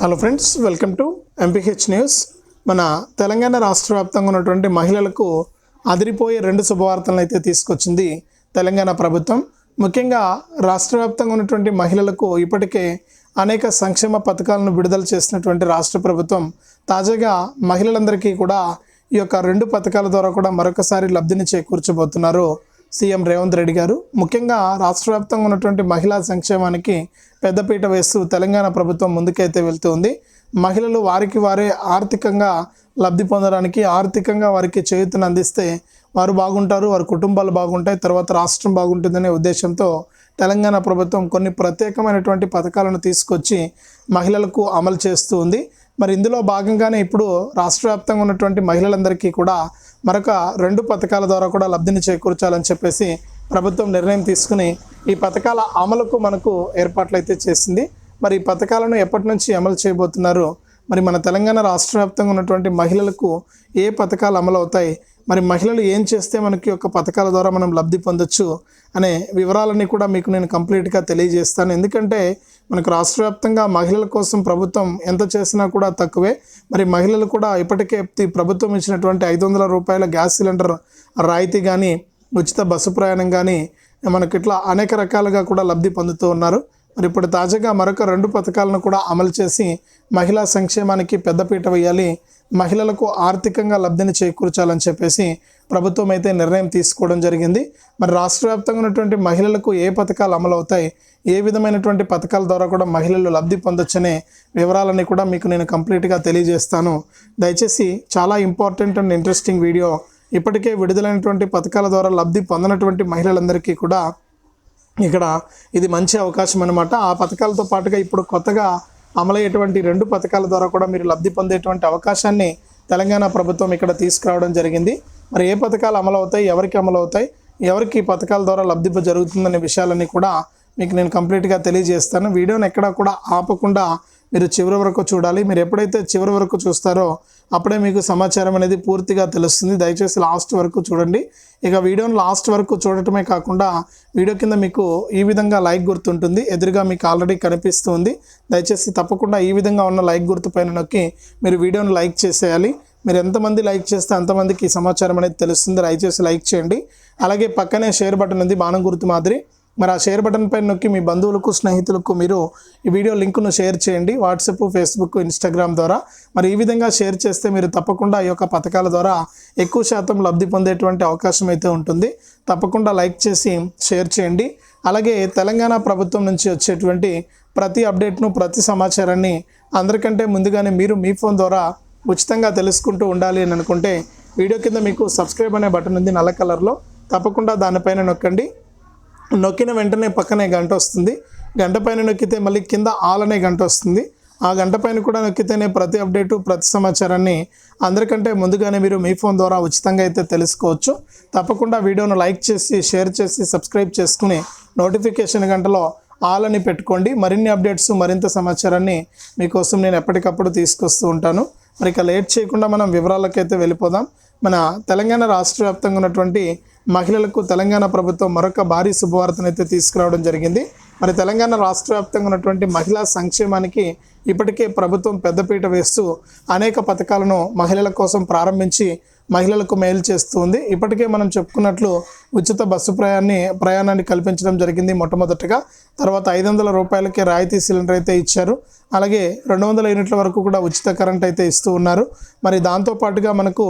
Hello friends welcome to MPH news మన తెలంగాణ రాష్ట్ర వ్యాప్తంగా ఉన్నటువంటి మహిళలకు అదిరిపోయే రెండు శుభవార్తలను అయితే తీసుకొచ్చింది తెలంగాణ ప్రభుత్వం. ముఖ్యంగా రాష్ట్ర వ్యాప్తంగా ఉన్నటువంటి మహిళలకు ఇప్పటికే అనేక సంక్షేమ పథకాలను విడుదల చేసినటువంటి రాష్ట్ర ప్రభుత్వం తాజాగా మహిళలందరికీ కూడా ఈ యొక్క రెండు పథకాల ద్వారా కూడా మరొకసారి లబ్ధిని చేకూర్చబోతున్నారు. సీఎం రేవంత్ రెడ్డి గారు. ముఖ్యంగా రాష్ట్ర వ్యాప్తంగా ఉన్నటువంటి మహిళా సంక్షేమానికి పెద్దపీట వేస్తూ తెలంగాణ ప్రభుత్వం ముందుకైతే వెళ్తుంది. మహిళలు వారికి వారే ఆర్థికంగా లబ్ధి పొందడానికి ఆర్థికంగా వారికి చేయూతను అందిస్తే వారు బాగుంటారు వారి కుటుంబాలు బాగుంటాయి తర్వాత రాష్ట్రం బాగుంటుందనే ఉద్దేశంతో తెలంగాణ ప్రభుత్వం కొన్ని ప్రత్యేకమైనటువంటి పథకాలను తీసుకొచ్చి మహిళలకు అమలు చేస్తూ ఉంది మరి ఇందులో భాగంగానే ఇప్పుడు రాష్ట్ర వ్యాప్తంగా ఉన్నటువంటి మహిళలందరికీ కూడా మరొక రెండు పథకాల ద్వారా కూడా లబ్ధిని చేకూర్చాలని చెప్పేసి ప్రభుత్వం నిర్ణయం తీసుకుని ఈ పథకాల అమలుకు మనకు ఏర్పాట్లు అయితే చేసింది. మరి ఈ పథకాలను ఎప్పటి నుంచి అమలు చేయబోతున్నారు? మరి మన తెలంగాణ రాష్ట్ర వ్యాప్తంగా ఉన్నటువంటి మహిళలకు ఏ పథకాలు అమలు అవుతాయి మరి మహిళలు ఏం చేస్తే మనకి యొక్క పథకాల ద్వారా మనం లబ్ధి పొందొచ్చు అనే వివరాలన్నీ కూడా మీకు నేను కంప్లీట్గా తెలియజేస్తాను. ఎందుకంటే మనకు రాష్ట్ర వ్యాప్తంగా మహిళల కోసం ప్రభుత్వం ఎంత చేసినా కూడా తక్కువే. మరి మహిళలు కూడా ఇప్పటికే ప్రభుత్వం ఇచ్చినటువంటి ఐదు వందల రూపాయల గ్యాస్ సిలిండర్ రాయితీ కానీ ఉచిత బస్సు ప్రయాణం కానీ మనకి ఇట్లా అనేక రకాలుగా కూడా లబ్ధి పొందుతూ ఉన్నారు. మరి ఇప్పుడు తాజాగా మరొక రెండు పథకాలను కూడా అమలు చేసి మహిళా సంక్షేమానికి పెద్దపీట వేయాలి. మహిళలకు ఆర్థికంగా లబ్ధిని చేకూర్చాలని చెప్పేసి ప్రభుత్వం అయితే నిర్ణయం తీసుకోవడం జరిగింది. మరి రాష్ట్ర వ్యాప్తంగా ఉన్నటువంటి మహిళలకు ఏ పథకాలు అమలు అవుతాయి? ఏ విధమైనటువంటి పథకాల ద్వారా కూడా మహిళలు లబ్ధి పొందొచ్చనే వివరాలని కూడా మీకు నేను కంప్లీట్గా తెలియజేస్తాను. దయచేసి చాలా ఇంపార్టెంట్ అండ్ ఇంట్రెస్టింగ్ వీడియో ఇప్పటికే విడుదలైనటువంటి పథకాల ద్వారా లబ్ధి పొందినటువంటి మహిళలందరికీ కూడా ఇక్కడ ఇది మంచి అవకాశం అనమాట ఆ పథకాలతో పాటుగా ఇప్పుడు కొత్తగా అమలయ్యేటువంటి రెండు పథకాల ద్వారా కూడా మీరు లబ్ధి పొందేటువంటి అవకాశాన్ని తెలంగాణ ప్రభుత్వం ఇక్కడ తీసుకురావడం జరిగింది. మరి ఏ పథకాలు అమలు అవుతాయి? ఎవరికి అమలు అవుతాయి? ఎవరికి పథకాల ద్వారా లబ్ధి జరుగుతుందనే విషయాలన్నీ కూడా మీకు నేను కంప్లీట్గా తెలియజేస్తాను. వీడియోని ఎక్కడా కూడా ఆపకుండా మీరు చివరి వరకు చూడాలి. మీరు ఎప్పుడైతే చివరి వరకు చూస్తారో అప్పుడే మీకు సమాచారం అనేది పూర్తిగా తెలుస్తుంది. దయచేసి లాస్ట్ వరకు చూడండి. ఇక వీడియోని లాస్ట్ వరకు చూడటమే కాకుండా వీడియో కింద మీకు ఈ విధంగా లైక్ గుర్తుంటుంది. ఎదురుగా మీకు ఆల్రెడీ కనిపిస్తుంది. దయచేసి తప్పకుండా ఈ విధంగా ఉన్న లైక్ గుర్తు పైన నొక్కి మీరు వీడియోని లైక్ చేసేయాలి. మీరు ఎంతమంది లైక్ చేస్తే అంతమందికి ఈ సమాచారం అనేది తెలుస్తుంది. దయచేసి లైక్ చేయండి. అలాగే పక్కనే షేర్ బటన్ ఉంది. బాణం గుర్తు మాదిరి. మరి ఆ షేర్ బటన్ పైన నొక్కి మీ బంధువులకు స్నేహితులకు మీరు ఈ వీడియో లింకును షేర్ చేయండి. వాట్సాప్ ఫేస్బుక్ ఇన్స్టాగ్రామ్ ద్వారా. మరి ఈ విధంగా షేర్ చేస్తే మీరు తప్పకుండా ఈ యొక్క పథకాల ద్వారా ఎక్కువ శాతం లబ్ధి పొందేటువంటి అవకాశం అయితే ఉంటుంది. తప్పకుండా లైక్ చేసి షేర్ చేయండి. అలాగే తెలంగాణ ప్రభుత్వం నుంచి వచ్చేటువంటి ప్రతి అప్డేట్ను ప్రతి సమాచారాన్ని అందరికంటే ముందుగానే మీరు మీ ఫోన్ ద్వారా ఉచితంగా తెలుసుకుంటూ ఉండాలి అని అనుకుంటే వీడియో కింద మీకు సబ్స్క్రైబ్ అనే బటన్ ఉంది నల్ల కలర్లో తప్పకుండా దానిపైన నొక్కండి. నొక్కిన వెంటనే పక్కనే గంట వస్తుంది. గంట పైన నొక్కితే మళ్ళీ కింద ఆల్ అనే గంట వస్తుంది. ఆ గంట పైన కూడా నొక్కితేనే ప్రతి అప్డేటు ప్రతి సమాచారాన్ని అందరికంటే ముందుగానే మీరు మీ ఫోన్ ద్వారా ఉచితంగా అయితే తెలుసుకోవచ్చు. తప్పకుండా వీడియోను లైక్ చేసి షేర్ చేసి సబ్స్క్రైబ్ చేసుకుని నోటిఫికేషన్ గంటలో ఆల్ అని పెట్టుకోండి. మరిన్ని అప్డేట్స్ మరింత సమాచారాన్ని మీకోసం నేను ఎప్పటికప్పుడు తీసుకొస్తూ ఉంటాను. మరి ఇక లేట్ చేయకుండా మనం వివరాలకైతే వెళ్ళిపోదాం. మన తెలంగాణ రాష్ట్ర వ్యాప్తంగా ఉన్నటువంటి మహిళలకు తెలంగాణ ప్రభుత్వం మరొక భారీ శుభవార్తనైతే తీసుకురావడం జరిగింది. మరి తెలంగాణ రాష్ట్ర వ్యాప్తంగా ఉన్నటువంటి మహిళా సంక్షేమానికి ఇప్పటికే ప్రభుత్వం పెద్దపీట వేస్తూ అనేక పథకాలను మహిళల కోసం ప్రారంభించి మహిళలకు మేలు చేస్తూ ఉంది ఇప్పటికే మనం చెప్పుకున్నట్లు ఉచిత బస్సు ప్రయాణాన్ని ప్రయాణాన్ని కల్పించడం జరిగింది మొట్టమొదటిగా. తర్వాత ఐదు వందల రూపాయలకే రాయితీ సిలిండర్ అయితే ఇచ్చారు. అలాగే రెండు వందల యూనిట్ల వరకు కూడా ఉచిత కరెంట్ అయితే ఇస్తూ ఉన్నారు. మరి దాంతోపాటుగా మనకు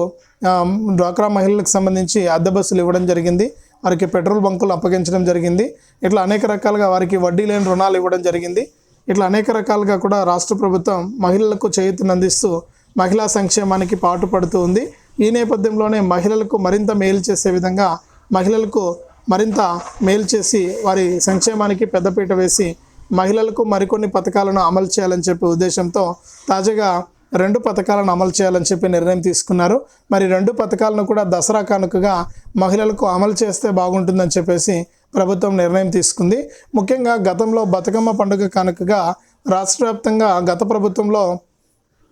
డ్వాక్రా మహిళలకు సంబంధించి అద్దె బస్సులు ఇవ్వడం జరిగింది. వారికి పెట్రోల్ బంకులు అప్పగించడం జరిగింది. ఇట్లా అనేక రకాలుగా వారికి వడ్డీ లేని రుణాలు ఇవ్వడం జరిగింది. ఇట్లా అనేక రకాలుగా కూడా రాష్ట్ర ప్రభుత్వం మహిళలకు చేయూతను అందిస్తూ మహిళా సంక్షేమానికి పాటుపడుతూ ఉంది. ఈ నేపథ్యంలోనే మహిళలకు మరింత మేలు చేసే విధంగా మహిళలకు మరింత మేలు చేసి వారి సంక్షేమానికి పెద్దపీట వేసి మహిళలకు మరికొన్ని పథకాలను అమలు చేయాలని చెప్పే ఉద్దేశంతో తాజాగా రెండు పథకాలను అమలు చేయాలని చెప్పి నిర్ణయం తీసుకున్నారు. మరి రెండు పథకాలను కూడా దసరా కానుకగా మహిళలకు అమలు చేస్తే బాగుంటుందని చెప్పేసి ప్రభుత్వం నిర్ణయం తీసుకుంది. ముఖ్యంగా గతంలో బతుకమ్మ పండుగ కానుకగా రాష్ట్ర వ్యాప్తంగా గత ప్రభుత్వంలో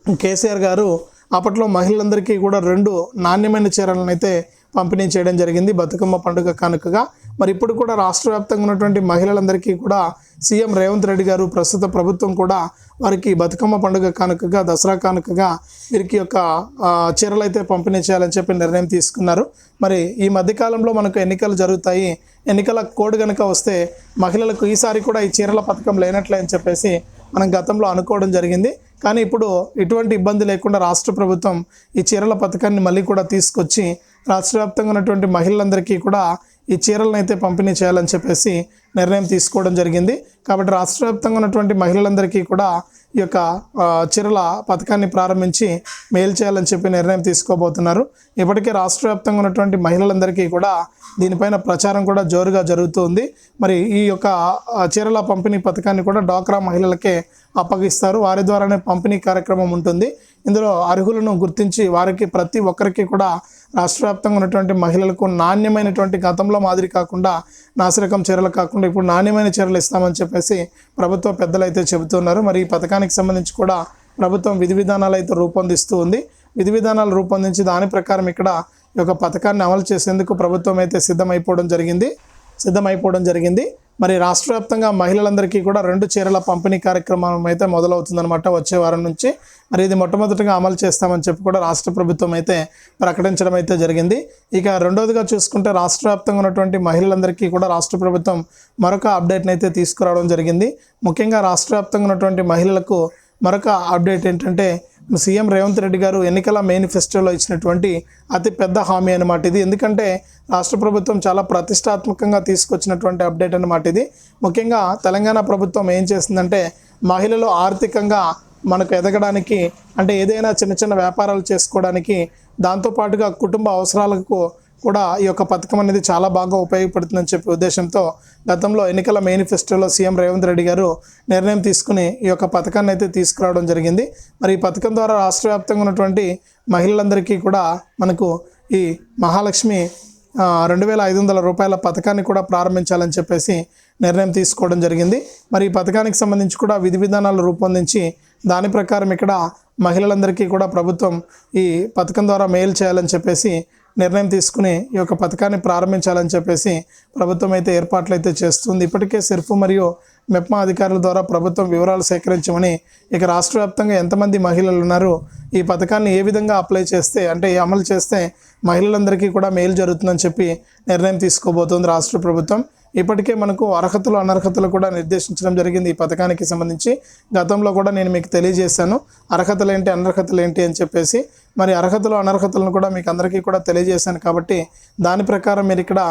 కేసీఆర్ గారు అప్పట్లో మహిళలందరికీ కూడా రెండు నాణ్యమైన చీరలను అయితే పంపిణీ చేయడం జరిగింది బతుకమ్మ పండుగ కానుకగా. మరి ఇప్పుడు కూడా రాష్ట్ర వ్యాప్తంగా ఉన్నటువంటి మహిళలందరికీ కూడా సీఎం రేవంత్ రెడ్డి గారు ప్రస్తుత ప్రభుత్వం కూడా వారికి బతుకమ్మ పండుగ కానుకగా దసరా కానుకగా వీరికి యొక్క చీరలు అయితే పంపిణీ చేయాలని చెప్పి నిర్ణయం తీసుకున్నారు. మరి ఈ మధ్యకాలంలో మనకు ఎన్నికలు జరుగుతాయి. ఎన్నికల కోడ్ కనుక వస్తే మహిళలకు ఈసారి కూడా ఈ చీరల పథకం లేనట్లే అని చెప్పేసి మనం గతంలో అనుకోవడం జరిగింది. కానీ ఇప్పుడు ఎటువంటి ఇబ్బంది లేకుండా రాష్ట్ర ప్రభుత్వం ఈ చీరల పథకాన్ని మళ్ళీ కూడా తీసుకొచ్చి రాష్ట్ర వ్యాప్తంగా ఉన్నటువంటి మహిళలందరికీ కూడా ఈ చీరలను అయితే పంపిణీ చేయాలని చెప్పేసి నిర్ణయం తీసుకోవడం జరిగింది. కాబట్టి రాష్ట్ర వ్యాప్తంగా ఉన్నటువంటి మహిళలందరికీ కూడా ఈ యొక్క చీరల పథకాన్ని ప్రారంభించి మేలు చేయాలని చెప్పి నిర్ణయం తీసుకోబోతున్నారు. ఇప్పటికే రాష్ట్ర వ్యాప్తంగా ఉన్నటువంటి మహిళలందరికీ కూడా దీనిపైన ప్రచారం కూడా జోరుగా జరుగుతుంది. మరి ఈ యొక్క చీరల పంపిణీ పథకాన్ని కూడా డ్వాక్రా మహిళలకే అప్పగిస్తారు. వారి ద్వారానే పంపిణీ కార్యక్రమం ఉంటుంది. ఇందులో అర్హులను గుర్తించి వారికి ప్రతి ఒక్కరికి కూడా రాష్ట్ర వ్యాప్తంగా ఉన్నటువంటి మహిళలకు నాణ్యమైనటువంటి గతంలో మాదిరి కాకుండా నాసిరకం చీరలు కాకుండా ఇప్పుడు నాణ్యమైన చీరలు ఇస్తామని చెప్పేసి ప్రభుత్వ పెద్దలు అయితే చెబుతున్నారు. మరి ఈ పథకానికి సంబంధించి కూడా ప్రభుత్వం విధి విధానాలు అయితే రూపొందిస్తూ ఉంది. విధి విధానాలు రూపొందించి దాని ప్రకారం ఇక్కడ ఈ యొక్క పథకాన్ని అమలు చేసేందుకు ప్రభుత్వం అయితే సిద్ధమైపోవడం జరిగింది. సిద్ధమైపోవడం జరిగింది. మరి రాష్ట్ర వ్యాప్తంగా మహిళలందరికీ కూడా రెండు చీరల పంపిణీ కార్యక్రమం అయితే మొదలవుతుందనమాట వచ్చే వారం నుంచి. మరి ఇది మొట్టమొదటిగా అమలు చేస్తామని చెప్పి కూడా రాష్ట్ర ప్రభుత్వం అయితే ప్రకటించడం అయితే జరిగింది. ఇక రెండవదిగా చూసుకుంటే రాష్ట్ర వ్యాప్తంగా ఉన్నటువంటి మహిళలందరికీ కూడా రాష్ట్ర ప్రభుత్వం మరొక అప్డేట్ని అయితే తీసుకురావడం జరిగింది. ముఖ్యంగా రాష్ట్ర వ్యాప్తంగా ఉన్నటువంటి మహిళలకు మరొక అప్డేట్ ఏంటంటే సీఎం రేవంత్ రెడ్డి గారు ఎన్నికల మేనిఫెస్టోలో ఇచ్చినటువంటి అతి పెద్ద హామీ అనమాట ఇది. ఎందుకంటే రాష్ట్ర ప్రభుత్వం చాలా ప్రతిష్టాత్మకంగా తీసుకొచ్చినటువంటి అప్డేట్ అనమాట ఇది. ముఖ్యంగా తెలంగాణ ప్రభుత్వం ఏం చేసిందంటే మహిళలు ఆర్థికంగా మనకు ఎదగడానికి అంటే ఏదైనా చిన్న చిన్న వ్యాపారాలు చేసుకోవడానికి దాంతోపాటుగా కుటుంబ అవసరాలకు కూడా ఈ యొక్క పథకం అనేది చాలా బాగా ఉపయోగపడుతుందని చెప్పే ఉద్దేశంతో గతంలో ఎన్నికల మేనిఫెస్టోలో సీఎం రేవంత్ రెడ్డి గారు నిర్ణయం తీసుకుని ఈ యొక్క పథకాన్ని అయితే తీసుకురావడం జరిగింది. మరి ఈ పథకం ద్వారా రాష్ట్ర వ్యాప్తంగా ఉన్నటువంటి మహిళలందరికీ కూడా మనకు ఈ మహాలక్ష్మి రెండు వేల ఐదు వందల రూపాయల పథకాన్ని కూడా ప్రారంభించాలని చెప్పేసి నిర్ణయం తీసుకోవడం జరిగింది. మరి ఈ పథకానికి సంబంధించి కూడా విధి విధానాలు రూపొందించి దాని ప్రకారం ఇక్కడ మహిళలందరికీ కూడా ప్రభుత్వం ఈ పథకం ద్వారా మేలు చేయాలని చెప్పేసి నిర్ణయం తీసుకుని ఈ యొక్క పథకాన్ని ప్రారంభించాలని చెప్పేసి ప్రభుత్వం అయితే ఏర్పాట్లు అయితే చేస్తుంది. ఇప్పటికే సిర్ఫ్ మరియు మెప్మా అధికారుల ద్వారా ప్రభుత్వం వివరాలు సేకరించమని ఇక రాష్ట్ర వ్యాప్తంగా ఎంతమంది మహిళలు ఉన్నారు ఈ పథకాన్ని ఏ విధంగా అప్లై చేస్తే అంటే అమలు చేస్తే మహిళలందరికీ కూడా మేలు జరుగుతుందని చెప్పి నిర్ణయం తీసుకోబోతోంది రాష్ట్ర ప్రభుత్వం. ఇప్పటికే మనకు అర్హతలు అనర్హతలు కూడా నిర్దేశించడం జరిగింది ఈ పథకానికి సంబంధించి. గతంలో కూడా నేను మీకు తెలియజేశాను. అర్హతలు ఏంటి అనర్హతలు ఏంటి అని చెప్పేసి. మరి అర్హతలు అనర్హతలను కూడా మీకు అందరికీ కూడా తెలియజేశాను కాబట్టి దాని ప్రకారం మీరు ఇక్కడ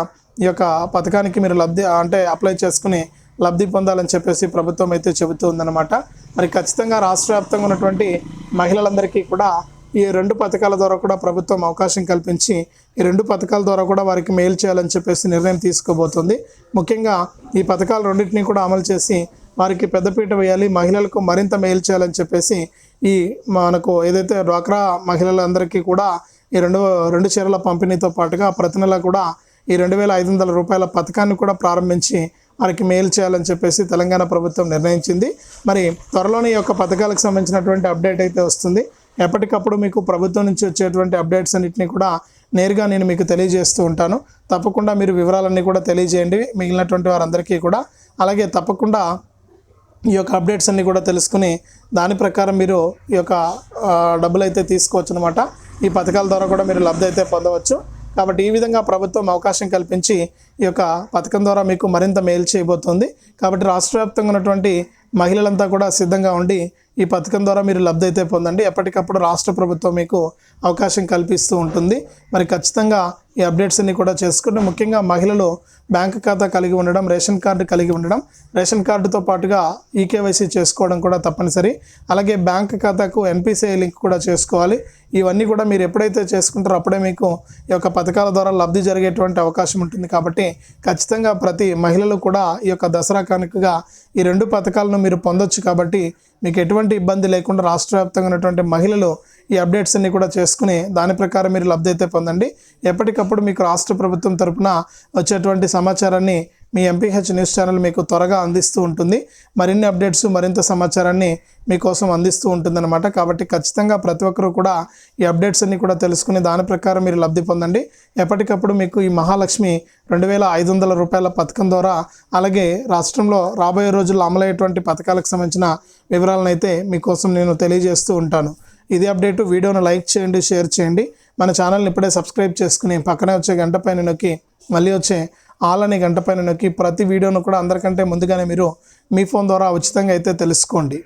ఈ యొక్క పథకానికి మీరు లబ్ధి అంటే అప్లై చేసుకుని లబ్ధి పొందాలని చెప్పేసి ప్రభుత్వం అయితే చెబుతుందన్నమాట మరి ఖచ్చితంగా రాష్ట్ర వ్యాప్తంగా ఉన్నటువంటి మహిళలందరికీ కూడా ఈ రెండు పథకాల ద్వారా కూడా ప్రభుత్వం అవకాశం కల్పించి ఈ రెండు పథకాల ద్వారా కూడా వారికి మేలు చేయాలని చెప్పేసి నిర్ణయం తీసుకోబోతుంది. ముఖ్యంగా ఈ పథకాలు రెండింటినీ కూడా అమలు చేసి వారికి పెద్దపీట వేయాలి మహిళలకు మరింత మేలు చేయాలని చెప్పేసి ఈ మనకు ఏదైతే డ్వాక్రా మహిళలందరికీ కూడా ఈ రెండు రెండు చీరల పంపిణీతో పాటుగా ప్రతి నెల కూడా ఈ రెండు వేల ఐదు వందల రూపాయల పథకాన్ని కూడా ప్రారంభించి వారికి మేలు చేయాలని చెప్పేసి తెలంగాణ ప్రభుత్వం నిర్ణయించింది. మరి త్వరలోనే ఈ యొక్క పథకాలకు సంబంధించినటువంటి అప్డేట్ అయితే వస్తుంది. ఎప్పటికప్పుడు మీకు ప్రభుత్వం నుంచి వచ్చేటువంటి అప్డేట్స్ అన్నింటినీ కూడా నేరుగా నేను మీకు తెలియజేస్తూ ఉంటాను. తప్పకుండా మీరు వివరాలన్నీ కూడా తెలియజేయండి. మిగిలినటువంటి వారందరికీ కూడా. అలాగే తప్పకుండా ఈ యొక్క అప్డేట్స్ అన్నీ కూడా తెలుసుకుని దాని ప్రకారం మీరు ఈ యొక్క డబ్బులు అయితే తీసుకోవచ్చు అనమాట ఈ పథకాల ద్వారా కూడా మీరు లబ్ధి అయితే పొందవచ్చు. కాబట్టి ఈ విధంగా ప్రభుత్వం అవకాశం కల్పించి ఈ యొక్క పథకం ద్వారా మీకు మరింత మేలు చేయబోతుంది. కాబట్టి రాష్ట్ర వ్యాప్తంగా ఉన్నటువంటి మహిళలంతా కూడా సిద్ధంగా ఉండి ఈ పథకం ద్వారా మీరు లబ్ధి అయితే పొందండి. ఎప్పటికప్పుడు రాష్ట్ర ప్రభుత్వం మీకు అవకాశం కల్పిస్తూ ఉంటుంది. మరి ఖచ్చితంగా ఈ అప్డేట్స్ అన్ని కూడా చేసుకుంటే ముఖ్యంగా మహిళలు బ్యాంక్ ఖాతా కలిగి ఉండడం రేషన్ కార్డు కలిగి ఉండడం రేషన్ కార్డుతో పాటుగా ఈకేవైసీ చేసుకోవడం కూడా తప్పనిసరి. అలాగే బ్యాంక్ ఖాతాకు ఎన్పిసిఐ లింక్ కూడా చేసుకోవాలి. ఇవన్నీ కూడా మీరు ఎప్పుడైతే చేసుకుంటారో అప్పుడే మీకు ఈ యొక్క పథకాల ద్వారా లబ్ధి జరిగేటువంటి అవకాశం ఉంటుంది. కాబట్టి ఖచ్చితంగా ప్రతి మహిళలు కూడా ఈ యొక్క దసరా కానుకగా ఈ రెండు పథకాలను మీరు పొందొచ్చు. కాబట్టి మీకు ఎటువంటి ఇబ్బంది లేకుండా రాష్ట్ర వ్యాప్తంగా ఉన్నటువంటి మహిళలు ఈ అప్డేట్స్ అన్ని కూడా చేసుకుని దాని ప్రకారం మీరు లబ్ధి అయితే పొందండి. ఎప్పటికప్పుడు మీకు రాష్ట్ర ప్రభుత్వం తరపున వచ్చేటువంటి సమాచారాన్ని మీ ఎంపీహెచ్ న్యూస్ ఛానల్ మీకు త్వరగా అందిస్తూ ఉంటుంది. మరిన్ని అప్డేట్స్ మరింత సమాచారాన్ని మీకోసం అందిస్తూ ఉంటుందన్నమాట. కాబట్టి ఖచ్చితంగా ప్రతి ఒక్కరూ కూడా ఈ అప్డేట్స్ అన్ని కూడా తెలుసుకుని దాని ప్రకారం మీరు లబ్ధి పొందండి. ఎప్పటికప్పుడు మీకు ఈ మహాలక్ష్మి రెండు వేల ఐదు వందల రూపాయల పథకం ద్వారా అలాగే రాష్ట్రంలో రాబోయే రోజుల్లో అమలయ్యేటువంటి పథకాలకు సంబంధించిన వివరాలను అయితే మీకోసం నేను తెలియజేస్తూ ఉంటాను. ఇది అప్డేట్. వీడియోను లైక్ చేయండి షేర్ చేయండి. మన ఛానల్ని ఇప్పుడే సబ్స్క్రైబ్ చేసుకుని పక్కనే వచ్చే గంట పైన నొక్కి మళ్ళీ వచ్చే ఆలని గంట పైన నొక్కి ప్రతి వీడియోను కూడా అందరికంటే ముందుగానే మీరు మీ ఫోన్ ద్వారా ఉచితంగా అయితే తెలుసుకోండి.